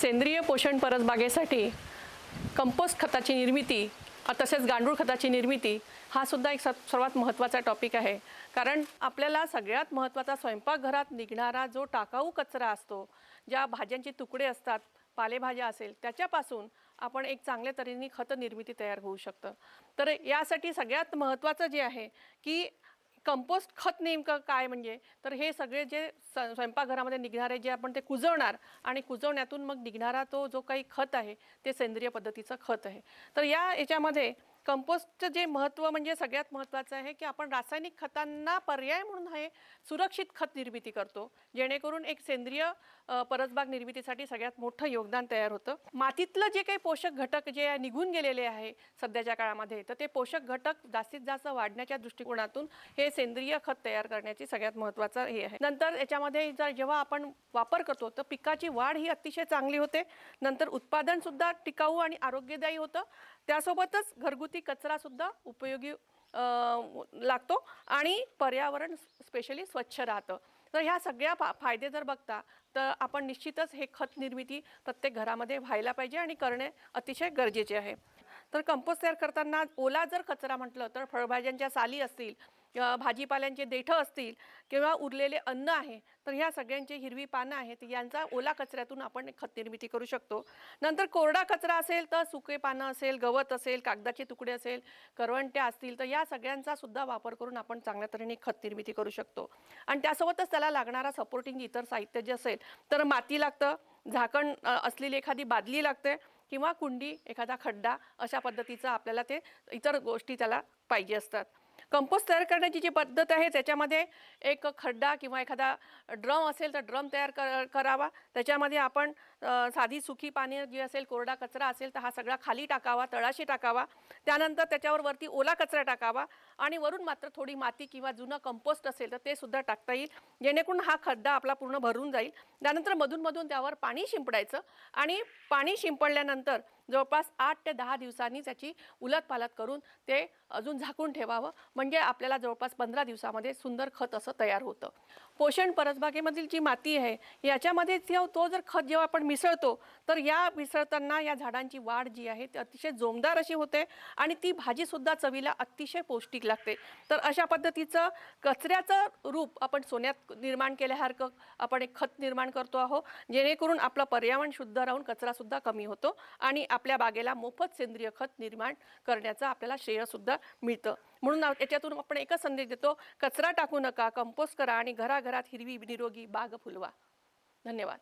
सेंद्रिय पोषण परसबागेसाठी कंपोस्ट खताची निर्मिती तसेच गांडूळ खताची निर्मिती हा सुद्धा एक स- सर्वात महत्त्वाचा टॉपिक आहे. कारण आपल्याला सगळ्यात महत्त्वाचा स्वयंपाकघरात निघणारा जो टाकाऊ कचरा असतो ज्या भाज्यांचे तुकडे असतात पालेभाज्या असेल त्याच्यापासून आपण एक चांगल्या तऱ्हेने खत निर्मिती तयार होऊ शकतं. तर यासाठी सगळ्यात महत्त्वाचं जे आहे की कंपोस्ट खत नेमकं काय म्हणजे? तर हे सगळे जे स स्वयंपाकघरामध्ये निघणारे जे आपण ते कुजवणार आणि कुजवण्यातून मग निघणारा तो जो काही खत आहे ते सेंद्रिय पद्धतीचं खत आहे. तर या याच्यामध्ये कंपोस्टचं जे महत्त्व म्हणजे सगळ्यात महत्त्वाचं आहे की आपण रासायनिक खतांना पर्याय म्हणून हे सुरक्षित खत निर्मिती करतो. जेणेकरून एक सेंद्रिय परसबाग निर्मितीसाठी सगळ्यात मोठं योगदान तयार होतं. मातीतलं जे काही पोषक घटक जे आहे, निघून गेलेले आहे सध्याच्या काळामध्ये तर ते पोषक घटक जास्तीत जास्त वाढण्याच्या दृष्टिकोनातून हे सेंद्रिय खत तयार करण्याची सगळ्यात महत्त्वाचं हे आहे. नंतर याच्यामध्ये जर जेव्हा आपण वापर करतो तर पिकाची वाढ ही अतिशय चांगली होते. नंतर उत्पादनसुद्धा टिकाऊ आणि आरोग्यदायी होतं. त्यासोबतच घरगुती कचरा कचरासुद्धा उपयोगी लागतो आणि पर्यावरण स्पेशली स्वच्छ राहतं. तर ह्या सगळ्या फा फायदे जर बघता तर आपण निश्चितच हे खत निर्मिती प्रत्येक घरामध्ये व्हायला पाहिजे आणि करणे अतिशय गरजेचे आहे. तर कंपोस्ट तयार करताना ओला जर कचरा म्हटलं तर फळभाज्यांच्या साली असतील भाजीपाल्यांचे देठं असतील किंवा उरलेले अन्न आहे तर ह्या सगळ्यांचे हिरवी पानं आहेत यांचा ओला कचऱ्यातून आपण एक खत निर्मिती करू शकतो. नंतर कोरडा कचरा असेल तर सुके पानं असेल गवत असेल कागदाचे तुकडे असेल करवंट्या असतील तर या सगळ्यांचा सुद्धा वापर करून आपण चांगल्या तऱ्हेने खत निर्मिती करू शकतो. आणि त्यासोबतच त्याला लागणारा सपोर्टिंग इतर साहित्य जे असेल तर माती लागतं झाकण असलेली एखादी बादली लागते किंवा कुंडी एखादा खड्डा अशा पद्धतीचं आपल्याला ते इतर गोष्टी त्याला पाहिजे असतात. कंपोस्ट तयार करण्याची जी पद्धत आहे त्याच्यामध्ये एक खड्डा किंवा एखादा ड्रम असेल तर ड्रम तयार कर करावा. त्याच्यामध्ये आपण साधी सुकी पाने जी असेल कोरडा कचरा असेल तर हा सगळा खाली टाकावा तळाशी टाकावा. त्यानंतर त्याच्यावर वरती ओला कचरा टाकावा आणि वरून मात्र थोडी माती किंवा जुनं कंपोस्ट असेल तर ते सुद्धा टाकता येईल. जेणेकरून हा खड्डा आपला पूर्ण भरून जाईल. त्यानंतर मधून त्यावर पाणी शिंपडायचं आणि पाणी शिंपडल्यानंतर जवळपास आठ ते दहा दिवसांनी त्याची उलटपालट करून ते अजून झाकून ठेवावं. म्हणजे आपल्याला जवळपास पंधरा दिवसामध्ये सुंदर खत असं तयार होतं. पोषण परसबागेमधील जी माती आहे याच्यामध्ये तो जर खत जेव्हा आपण मिसळतो तर या मिसळताना या झाडांची वाढ जी आहे ती अतिशय जोमदार अशी होते आणि ती भाजीसुद्धा चवीला अतिशय पौष्टिक लागते. तर अशा पद्धतीचं कचऱ्याचं रूप आपण सोन्यात निर्माण केल्यासारखं आपण एक खत निर्माण करतो आहोत जेणेकरून आपलं पर्यावरण शुद्ध राहून कचरासुद्धा कमी होतो आणि आपल्या बागेला मोफत सेंद्रिय खत निर्माण करण्याचं आपल्याला श्रेयसुद्धा मिळतं. म्हणून याच्यातून आपण एकच संदेश देतो कचरा टाकू नका कंपोस्ट करा आणि घराघरात हिरवी निरोगी बाग फुलवा. धन्यवाद.